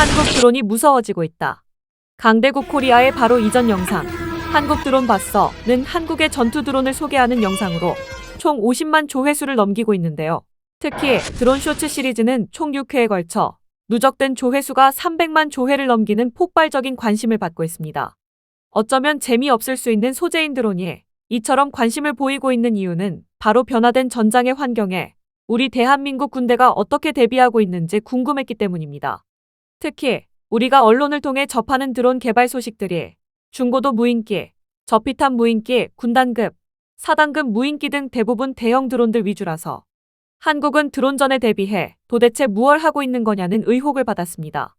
한국 드론이 무서워지고 있다. 강대국 코리아의 바로 이전 영상. 한국 드론 봤어?는 한국의 전투 드론을 소개하는 영상으로 총 50만 조회수를 넘기고 있는데요. 특히 드론 쇼츠 시리즈는 총 6회에 걸쳐 누적된 조회수가 300만 조회를 넘기는 폭발적인 관심을 받고 있습니다. 어쩌면 재미없을 수 있는 소재인 드론이 이처럼 관심을 보이고 있는 이유는 바로 변화된 전장의 환경에 우리 대한민국 군대가 어떻게 대비하고 있는지 궁금했기 때문입니다. 특히 우리가 언론을 통해 접하는 드론 개발 소식들이 중고도 무인기, 저피탄 무인기, 군단급, 사단급 무인기 등 대부분 대형 드론들 위주라서 한국은 드론전에 대비해 도대체 무얼 하고 있는 거냐는 의혹을 받았습니다.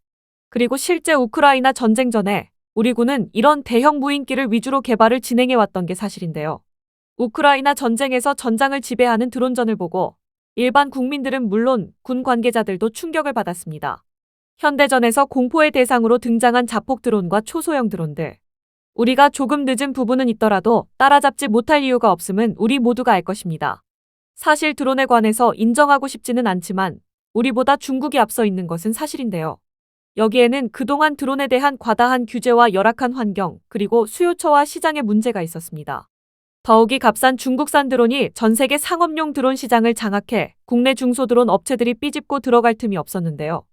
그리고 실제 우크라이나 전쟁 전에 우리 군은 이런 대형 무인기를 위주로 개발을 진행해 왔던 게 사실인데요. 우크라이나 전쟁에서 전장을 지배하는 드론전을 보고 일반 국민들은 물론 군 관계자들도 충격을 받았습니다. 현대전에서 공포의 대상으로 등장한 자폭 드론과 초소형 드론들. 우리가 조금 늦은 부분은 있더라도 따라잡지 못할 이유가 없음은 우리 모두가 알 것입니다. 사실 드론에 관해서 인정하고 싶지는 않지만 우리보다 중국이 앞서 있는 것은 사실인데요. 여기에는 그동안 드론에 대한 과다한 규제와 열악한 환경, 그리고 수요처와 시장의 문제가 있었습니다. 더욱이 값싼 중국산 드론이 전 세계 상업용 드론 시장을 장악해 국내 중소드론 업체들이 삐집고 들어갈 틈이 없었는데요.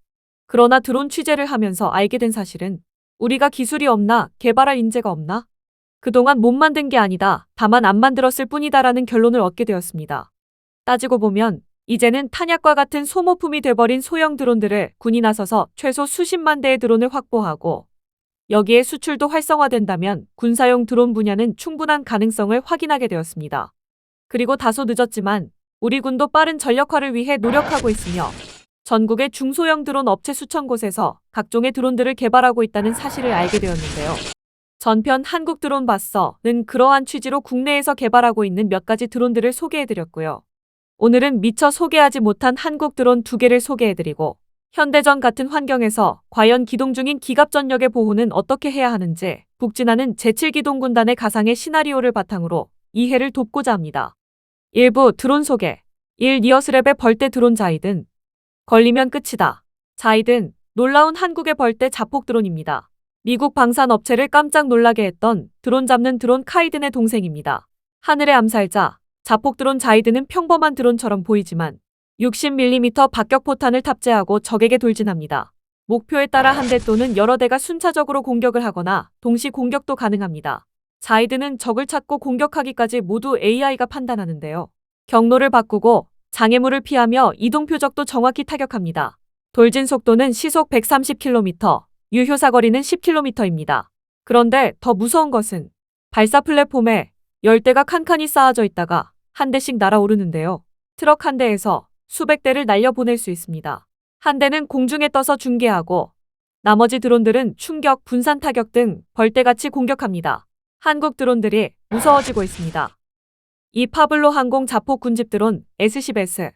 그러나 드론 취재를 하면서 알게 된 사실은 우리가 기술이 없나 개발할 인재가 없나? 그동안 못 만든 게 아니다. 다만 안 만들었을 뿐이다라는 결론을 얻게 되었습니다. 따지고 보면 이제는 탄약과 같은 소모품이 돼버린 소형 드론들을 군이 나서서 최소 수십만 대의 드론을 확보하고 여기에 수출도 활성화된다면 군사용 드론 분야는 충분한 가능성을 확인하게 되었습니다. 그리고 다소 늦었지만 우리 군도 빠른 전력화를 위해 노력하고 있으며 전국의 중소형 드론 업체 수천 곳에서 각종의 드론들을 개발하고 있다는 사실을 알게 되었는데요. 전편 한국 드론 봤어는 그러한 취지로 국내에서 개발하고 있는 몇 가지 드론들을 소개해드렸고요. 오늘은 미처 소개하지 못한 한국 드론 두 개를 소개해드리고 현대전 같은 환경에서 과연 기동 중인 기갑전력의 보호는 어떻게 해야 하는지 북진하는 제7기동군단의 가상의 시나리오를 바탕으로 이해를 돕고자 합니다. 일부 드론 소개 1. 니어스랩의 벌떼 드론 자이든 걸리면 끝이다. 자이든 놀라운 한국의 벌떼 자폭 드론입니다. 미국 방산 업체를 깜짝 놀라게 했던 드론 잡는 드론 카이든의 동생입니다. 하늘의 암살자 자폭 드론 자이드는 평범한 드론처럼 보이지만 60mm 박격 포탄을 탑재하고 적에게 돌진합니다. 목표에 따라 한 대 또는 여러 대가 순차적으로 공격을 하거나 동시 공격도 가능합니다. 자이드는 적을 찾고 공격하기까지 모두 AI가 판단하는데요. 경로를 바꾸고 장애물을 피하며 이동 표적도 정확히 타격합니다. 돌진 속도는 시속 130km, 유효 사 거리는 10km입니다. 그런데 더 무서운 것은 발사 플랫폼에 열대가 칸칸이 쌓아져 있다가 한 대씩 날아오르는데요. 트럭 한 대에서 수백 대를 날려보낼 수 있습니다. 한 대는 공중에 떠서 중계하고 나머지 드론들은 충격, 분산 타격 등 벌떼같이 공격합니다. 한국 드론들이 무서워지고 있습니다. 이 파블로 항공 자폭 군집 드론 S10S.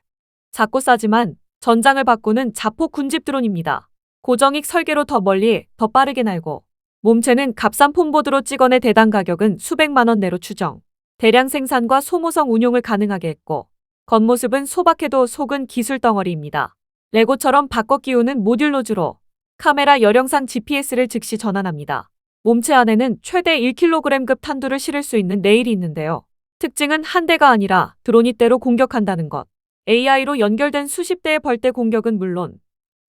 작고 싸지만 전장을 바꾸는 자폭 군집 드론입니다. 고정익 설계로 더 멀리, 더 빠르게 날고 몸체는 값싼 폼보드로 찍어내 대당 가격은 수백만 원 내로 추정. 대량 생산과 소모성 운용을 가능하게 했고 겉모습은 소박해도 속은 기술 덩어리입니다. 레고처럼 바꿔 끼우는 모듈 노즈로 카메라 열영상 GPS를 즉시 전환합니다. 몸체 안에는 최대 1kg급 탄두를 실을 수 있는 레일이 있는데요. 특징은 한 대가 아니라 드론이 때로 공격한다는 것. AI로 연결된 수십 대의 벌떼 공격은 물론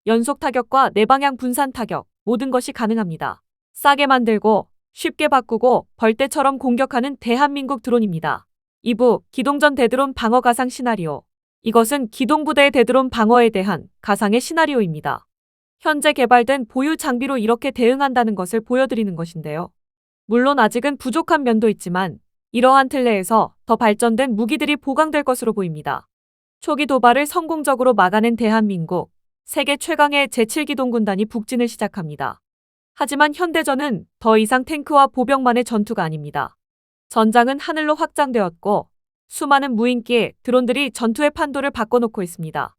연속 타격과 내방향 분산 타격 모든 것이 가능합니다. 싸게 만들고 쉽게 바꾸고 벌떼처럼 공격하는 대한민국 드론입니다. 2부 기동전 대드론 방어 가상 시나리오. 이것은 기동부대의 대드론 방어에 대한 가상의 시나리오입니다. 현재 개발된 보유 장비로 이렇게 대응한다는 것을 보여드리는 것인데요. 물론 아직은 부족한 면도 있지만 이러한 틀 내에서 더 발전된 무기들이 보강될 것으로 보입니다. 초기 도발을 성공적으로 막아낸 대한민국, 세계 최강의 제7기동군단이 북진을 시작합니다. 하지만 현대전은 더 이상 탱크와 보병만의 전투가 아닙니다. 전장은 하늘로 확장되었고 수많은 무인기, 드론들이 전투의 판도를 바꿔놓고 있습니다.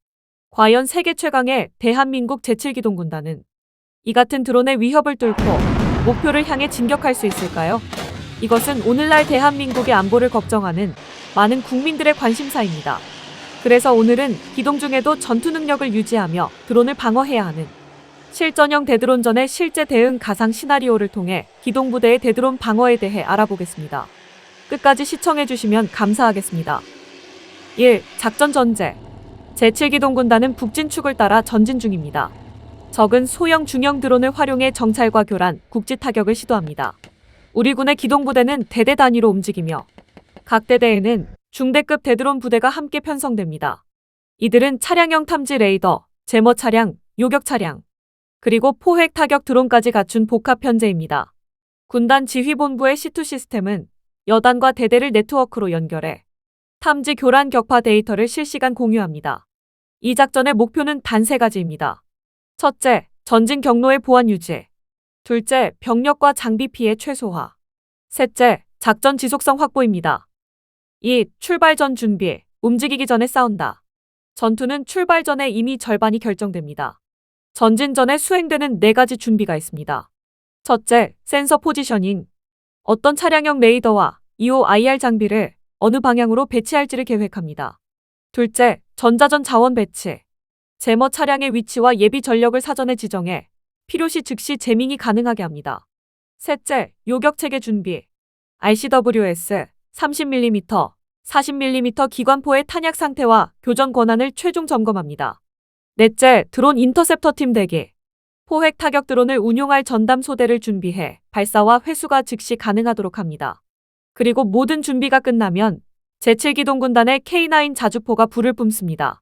과연 세계 최강의 대한민국 제7기동군단은 이 같은 드론의 위협을 뚫고 목표를 향해 진격할 수 있을까요? 이것은 오늘날 대한민국의 안보를 걱정하는 많은 국민들의 관심사입니다. 그래서 오늘은 기동 중에도 전투 능력을 유지하며 드론을 방어해야 하는 실전형 대드론전의 실제 대응 가상 시나리오를 통해 기동 부대의 대드론 방어에 대해 알아보겠습니다. 끝까지 시청해 주시면 감사하겠습니다. 1. 작전 전제 제7기동 군단은 북진축을 따라 전진 중입니다. 적은 소형 중형 드론을 활용해 정찰과 교란, 국지 타격을 시도합니다. 우리 군의 기동부대는 대대 단위로 움직이며 각 대대에는 중대급 대드론 부대가 함께 편성됩니다. 이들은 차량형 탐지 레이더, 제머 차량, 요격 차량, 그리고 포획 타격 드론까지 갖춘 복합 편제입니다. 군단 지휘본부의 C2 시스템은 여단과 대대를 네트워크로 연결해 탐지 교란 격파 데이터를 실시간 공유합니다. 이 작전의 목표는 단 세 가지입니다. 첫째, 전진 경로의 보안 유지. 둘째, 병력과 장비 피해 최소화. 셋째, 작전 지속성 확보입니다. 2. 출발 전 준비. 움직이기 전에 싸운다. 전투는 출발 전에 이미 절반이 결정됩니다. 전진 전에 수행되는 네 가지 준비가 있습니다. 첫째, 센서 포지셔닝. 어떤 차량형 레이더와 EOIR 장비를 어느 방향으로 배치할지를 계획합니다. 둘째, 전자전 자원 배치. 제머 차량의 위치와 예비 전력을 사전에 지정해 필요시 즉시 재밍이 가능하게 합니다. 셋째, 요격 체계 준비. RCWS 30mm, 40mm 기관포의 탄약 상태와 교전 권한을 최종 점검합니다. 넷째, 드론 인터셉터 팀 대기. 포획 타격 드론을 운용할 전담 소대를 준비해 발사와 회수가 즉시 가능하도록 합니다. 그리고 모든 준비가 끝나면 제7기동군단의 K9 자주포가 불을 뿜습니다.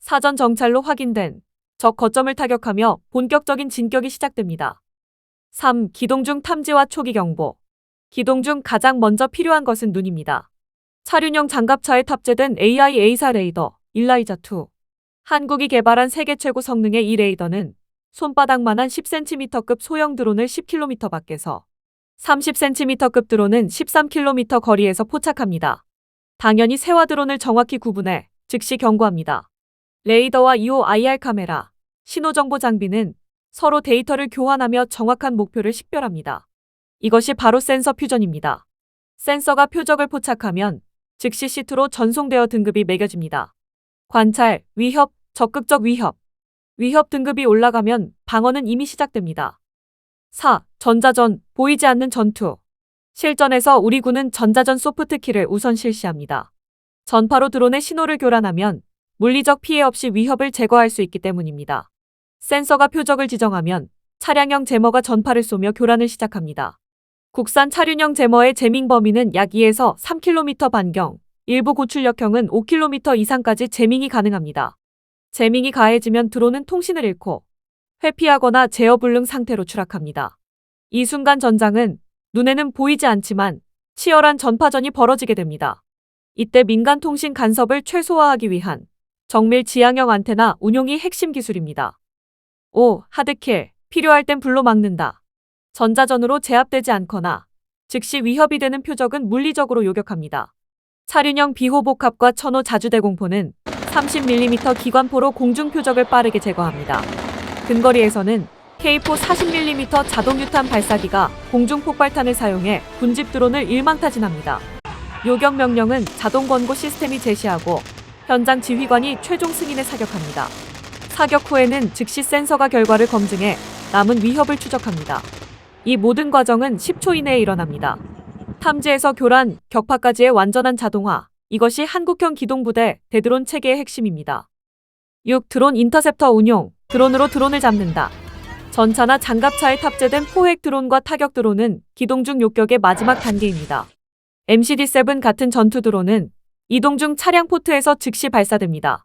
사전 정찰로 확인된 적 거점을 타격하며 본격적인 진격이 시작됩니다. 3. 기동 중 탐지와 초기 경보. 기동 중 가장 먼저 필요한 것은 눈입니다. 차륜형 장갑차에 탑재된 AI A사 레이더, 일라이자2. 한국이 개발한 세계 최고 성능의 이 레이더는 손바닥만한 10cm급 소형 드론을 10km 밖에서 30cm급 드론은 13km 거리에서 포착합니다. 당연히 세화 드론을 정확히 구분해 즉시 경고합니다. 레이더와 EOIR 카메라, 신호정보 장비는 서로 데이터를 교환하며 정확한 목표를 식별합니다. 이것이 바로 센서 퓨전입니다. 센서가 표적을 포착하면 즉시 시트로 전송되어 등급이 매겨집니다. 관찰, 위협, 적극적 위협. 위협 등급이 올라가면 방어는 이미 시작됩니다. 4. 전자전, 보이지 않는 전투. 실전에서 우리 군은 전자전 소프트키를 우선 실시합니다. 전파로 드론의 신호를 교란하면 물리적 피해 없이 위협을 제거할 수 있기 때문입니다. 센서가 표적을 지정하면 차량형 제머가 전파를 쏘며 교란을 시작합니다. 국산 차륜형 제머의 제밍 범위는 약 2에서 3km 반경, 일부 고출력형은 5km 이상까지 제밍이 가능합니다. 제밍이 가해지면 드론은 통신을 잃고 회피하거나 제어 불능 상태로 추락합니다. 이 순간 전장은 눈에는 보이지 않지만 치열한 전파전이 벌어지게 됩니다. 이때 민간 통신 간섭을 최소화하기 위한 정밀 지향형 안테나 운용이 핵심 기술입니다. 5. 하드킬. 필요할 땐 불로 막는다. 전자전으로 제압되지 않거나 즉시 위협이 되는 표적은 물리적으로 요격합니다. 차륜형 비호복합과 천호 자주대공포는 30mm 기관포로 공중 표적을 빠르게 제거합니다. 근거리에서는 K4 40mm 자동 유탄 발사기가 공중 폭발탄을 사용해 군집 드론을 일망타진합니다. 요격 명령은 자동 권고 시스템이 제시하고 현장 지휘관이 최종 승인에 사격합니다. 사격 후에는 즉시 센서가 결과를 검증해 남은 위협을 추적합니다. 이 모든 과정은 10초 이내에 일어납니다. 탐지에서 교란, 격파까지의 완전한 자동화. 이것이 한국형 기동부대 대드론 체계의 핵심입니다. 6. 드론 인터셉터 운용. 드론으로 드론을 잡는다. 전차나 장갑차에 탑재된 포획 드론과 타격 드론은 기동 중 요격의 마지막 단계입니다. MCD-7 같은 전투 드론은 이동 중 차량 포트에서 즉시 발사됩니다.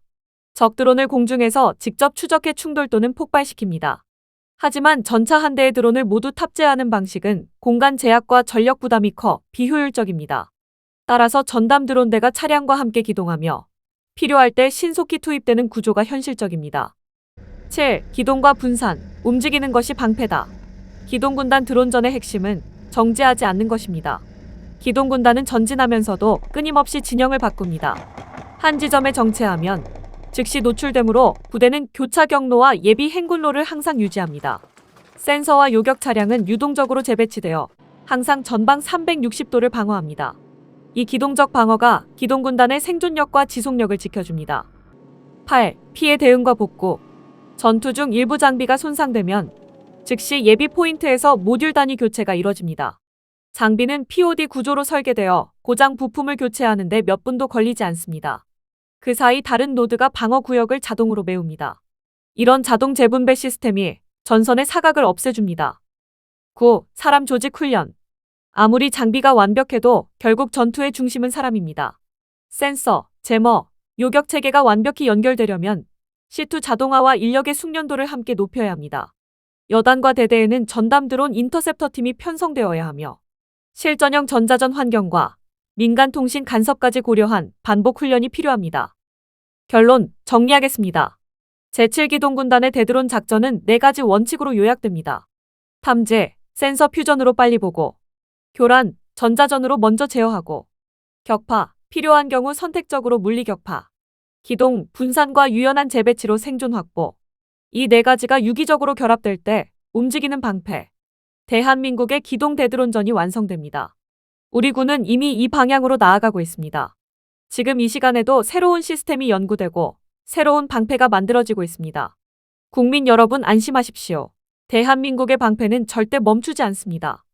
적 드론을 공중에서 직접 추적해 충돌 또는 폭발시킵니다. 하지만 전차 한 대의 드론을 모두 탑재하는 방식은 공간 제약과 전력 부담이 커 비효율적입니다. 따라서 전담 드론대가 차량과 함께 기동하며 필요할 때 신속히 투입되는 구조가 현실적입니다. 7. 기동과 분산, 움직이는 것이 방패다. 기동군단 드론전의 핵심은 정지하지 않는 것입니다. 기동군단은 전진하면서도 끊임없이 진영을 바꿉니다. 한 지점에 정체하면 즉시 노출되므로 부대는 교차 경로와 예비 행군로를 항상 유지합니다. 센서와 요격 차량은 유동적으로 재배치되어 항상 전방 360도를 방어합니다. 이 기동적 방어가 기동군단의 생존력과 지속력을 지켜줍니다. 8. 피해 대응과 복구. 전투 중 일부 장비가 손상되면 즉시 예비 포인트에서 모듈 단위 교체가 이뤄집니다. 장비는 POD 구조로 설계되어 고장 부품을 교체하는데 몇 분도 걸리지 않습니다. 그 사이 다른 노드가 방어 구역을 자동으로 메웁니다. 이런 자동 재분배 시스템이 전선의 사각을 없애줍니다. 9. 사람 조직 훈련. 아무리 장비가 완벽해도 결국 전투의 중심은 사람입니다. 센서, 제머, 요격 체계가 완벽히 연결되려면 C2 자동화와 인력의 숙련도를 함께 높여야 합니다. 여단과 대대에는 전담 드론 인터셉터 팀이 편성되어야 하며 실전형 전자전 환경과 민간 통신 간섭까지 고려한 반복 훈련이 필요합니다. 결론 정리하겠습니다. 제7기동 군단의 대드론 작전은 4가지 원칙으로 요약됩니다. 탐지, 센서 퓨전으로 빨리 보고, 교란, 전자전으로 먼저 제어하고, 격파, 필요한 경우 선택적으로 물리 격파, 기동, 분산과 유연한 재배치로 생존 확보. 이 네 가지가 유기적으로 결합될 때 움직이는 방패. 대한민국의 기동 대드론전이 완성됩니다. 우리 군은 이미 이 방향으로 나아가고 있습니다. 지금 이 시간에도 새로운 시스템이 연구되고 새로운 방패가 만들어지고 있습니다. 국민 여러분 안심하십시오. 대한민국의 방패는 절대 멈추지 않습니다.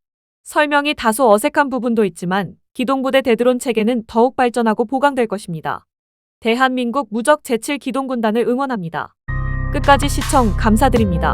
설명이 다소 어색한 부분도 있지만 기동부대 대드론 체계는 더욱 발전하고 보강될 것입니다. 대한민국 무적 제7 기동군단을 응원합니다. 끝까지 시청 감사드립니다.